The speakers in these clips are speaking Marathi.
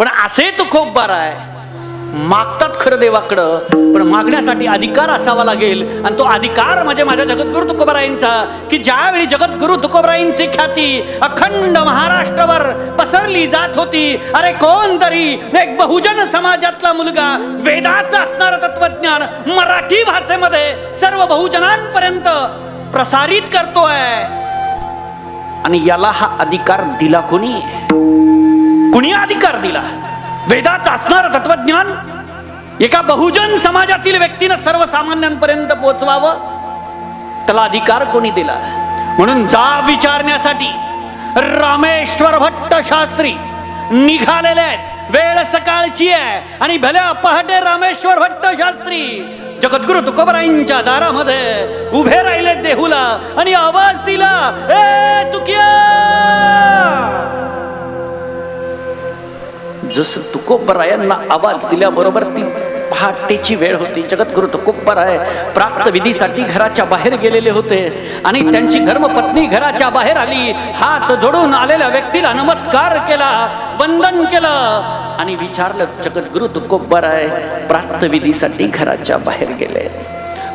पण असे तो खूप बरा आहे. मागतात खरं देवाकडं पण मागण्यासाठी अधिकार असावा लागेल. आणि तो अधिकार म्हणजे माझ्या जगद्गुरु तुकोबराईंचा की ज्यावेळी जगद्गुरु तुकोबराईंची ख्याती अखंड महाराष्ट्रावर पसरली जात होती अरे कोण तरी एक बहुजन समाजातला मुलगा वेदाचं असणारं तत्वज्ञान मराठी भाषेमध्ये सर्व बहुजनांपर्यंत प्रसारित करतोय. आणि याला हा अधिकार दिला कोणी? कुणी अधिकार दिला. वेदात असणार तत्वज्ञान एका बहुजन समाजातील व्यक्तीनं सर्वसामान्यांपर्यंत पोहोचवावं त्याला अधिकार कोणी दिला? म्हणून जा विचारण्यासाठी रामेश्वर भट्ट शास्त्री निघालेले आहेत. वेळ सकाळची आहे. आणि भल्या पहाटे रामेश्वर भट्ट शास्त्री जगद्गुरु तुकोबराईंच्या दारामध्ये उभे राहिले देहूला आणि आवाज दिला ए तुकिया! जसं तुकोबरायांना आवाज दिल्याबरोबर ती पहाटेची वेळ होती. जगद्गुरु तुकोबराय प्राप्त विधीसाठी घराच्या बाहेर गेलेले होते आणि त्यांची धर्मपत्नी घराच्या बाहेर आली. हात जोडून आलेल्या व्यक्तीला नमस्कार केला वंदन केलं आणि विचारलं जगद्गुरु तुकोबराय प्राप्त विधीसाठी घराच्या बाहेर गेले.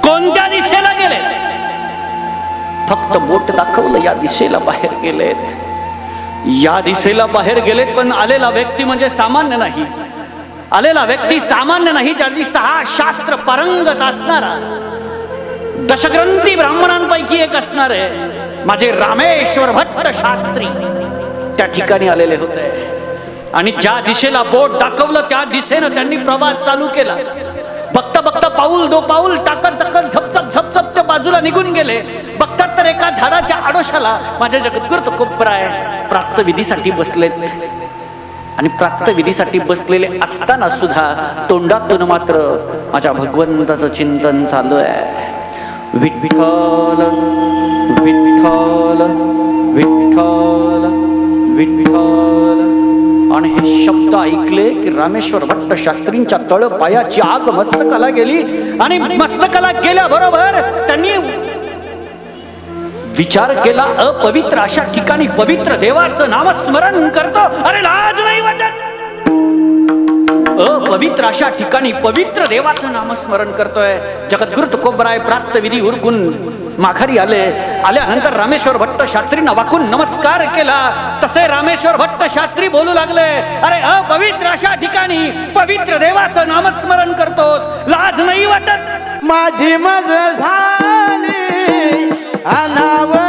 कोणत्या दिशेला गेले? फक्त बोट दाखवलं या दिशेला बाहेर गेलेत. या दिशेला बाहेर गेलेत पण आलेला व्यक्ती म्हणजे सामान्य नाही. आलेला व्यक्ती सामान्य नाही ज्याची सहा शास्त्र पारंगत असणारा. दशग्रंथी ब्राह्मणांपैकी एक असणार आहे. माझे रामेश्वर भट्ट शास्त्री. त्या ठिकाणी आलेले होते. आणि ज्या दिशेला बोट दाखवलं त्या दिशेनं त्यांनी प्रवास चालू केला. बघता बघता पाऊल दो पाऊल टाकत टाकत झपझप झपझप त्या बाजूला निघून गेले. बघतात तर एका झाडाच्या आडोशाला माझ्या जगद्गुरु तुकोबराय प्राप्त विधीसाठी बसलेत. आणि प्राप्त विधीसाठी बसलेले असताना सुद्धा तोंडातून मात्र माझ्या भगवंताचं चिंतन चालू आहे. विठ्ठल विठ्ठल विठ्ठल विठ्ठल. आणि हे शब्द ऐकले की रामेश्वर भट्ट शास्त्रींच्या तळ पायाची आग मस्तकाला गेली. आणि मस्तकाला गेल्याबरोबर त्यांनी विचार केला अपवित्र अशा ठिकाणी पवित्र देवाचं नामस्मरण करतो. अरे लाज नाही वाटत. अपवित्र अशा ठिकाणी पवित्र देवाचं नामस्मरण करतोय. जगद्गुरु तुकोबराय प्राप्त विधी उरकून माघारी आले. आल्यानंतर रामेश्वर भट्ट शास्त्रींना वाकून नमस्कार केला. तसे रामेश्वर भट्ट शास्त्री बोलू लागले. अरे अपवित्र अशा ठिकाणी पवित्र देवाचं नामस्मरण करतोस. लाज नाही वाटत. माझी मज झाली. अनावर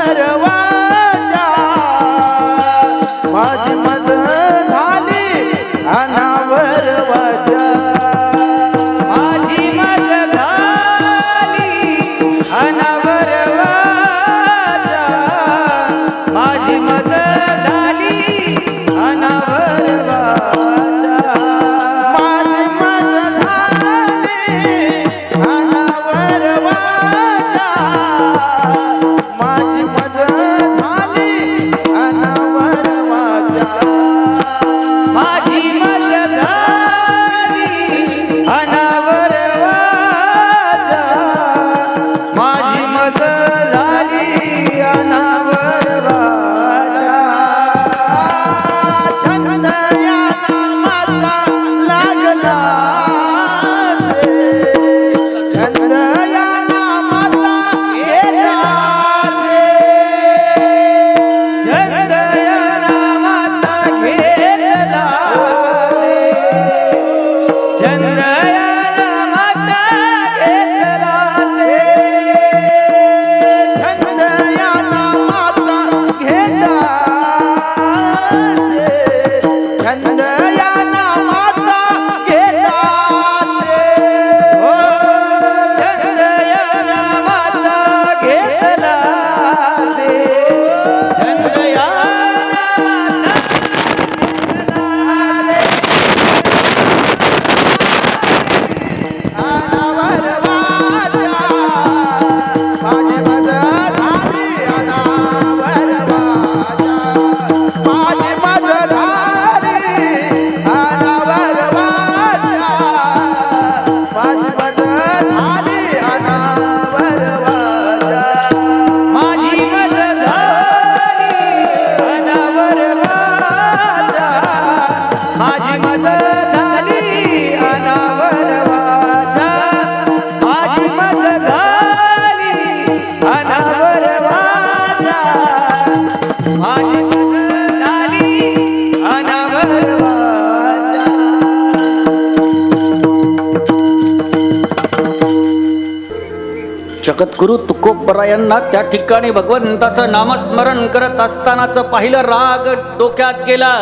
जगद्गुरु तुकोबरायांना त्या ठिकाणी भगवंताचं नामस्मरण करत असतानाच पाहिलं राग डोक्यात गेला.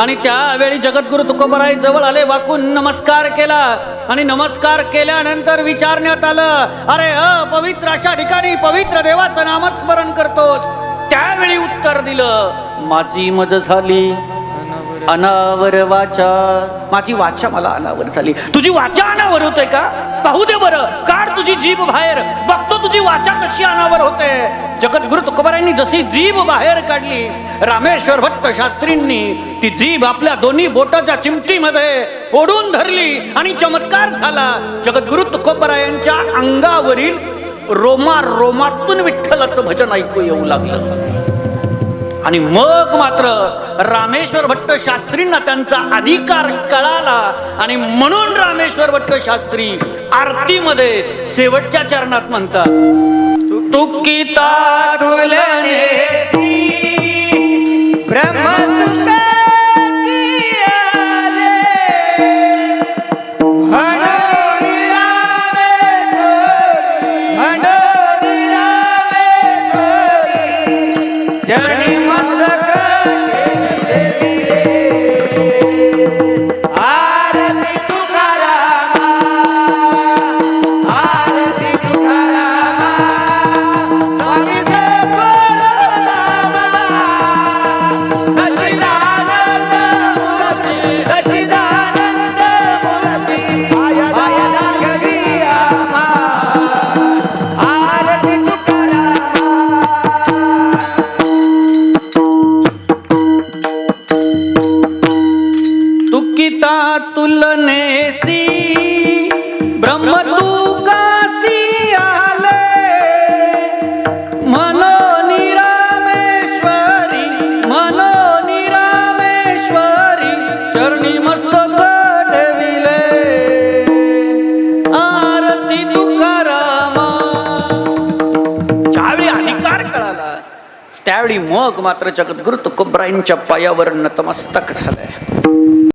आणि त्यावेळी जगद्गुरु तुकोबराय जवळ आले वाकून नमस्कार केला. आणि नमस्कार केल्यानंतर विचारण्यात आलं अरे अ पवित्र अशा ठिकाणी पवित्र देवाचं नामस्मरण करतोस. त्यावेळी उत्तर दिलं माझी मज झाली. अनावर वाचा. माझी वाचा मला अनावर झाली. तुझी वाचा अनावर होते का? पाहू दे बरं. काढ तुझी जीभ बाहेर. बघतो तुझी वाचा कशी अनावर होते. जगद्गुरु तुकोबारायांनी जशी जीभ बाहेर काढली रामेश्वर भट्ट शास्त्रींनी ती जीभ आपल्या दोन्ही बोटाच्या चिमटीमध्ये ओढून धरली आणि चमत्कार झाला. जगद्गुरु तुकोबरायांच्या अंगावरील रोमा रोमातून विठ्ठलाचं भजन ऐकू येऊ लागलं. आणि मग मात्र रामेश्वर भट्ट शास्त्रींना त्यांचा अधिकार कळाला आणि म्हणून रामेश्वर भट्ट शास्त्री आरतीमध्ये शेवटच्या चरणात म्हणतात तुकिता तुलने तुलनेसी ब्रह्म तू कासी आले मनो निरामेश्वरी मनो निरामेश्वरी चरणी मस्तक ठेविले. आरती तुकारामा. ज्यावेळी अधिकार कळाला त्यावेळी मग मात्र जगद्गुरु तुकोबराईंच्या पायावर नतमस्तक झालंय.